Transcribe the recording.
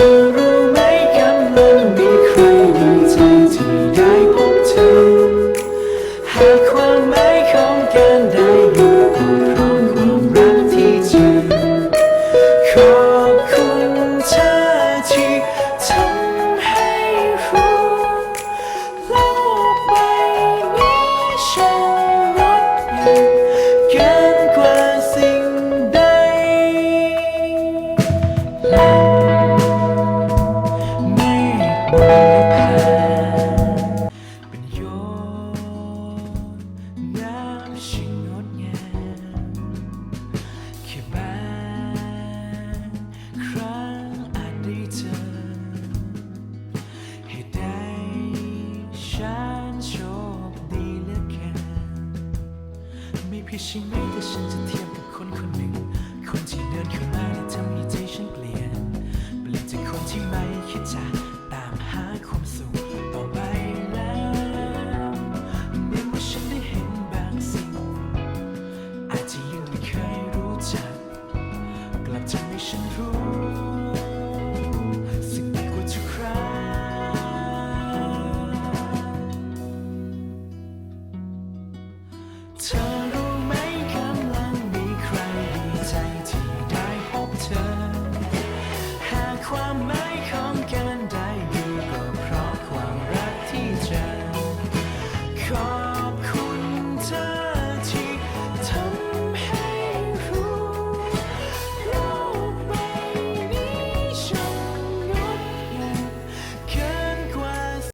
อ ผิดใช่ไหมถ้าฉันจะเทียบกับคนคนหนึ่ง คนที่เดินเข้ามาและทำให้ใจฉันเปลี่ยนเปลี่ยนจากคนที่ไม่คิดจะตามหาความสุขต่อไปแล้วเมื่อว่าฉันได้เห็นบางสิ่ง อาจจะยังไม่เคยรู้จัก กลับทำให้ฉันรู้สิ่งดีกว่าทุกครั้งเธอ come can and die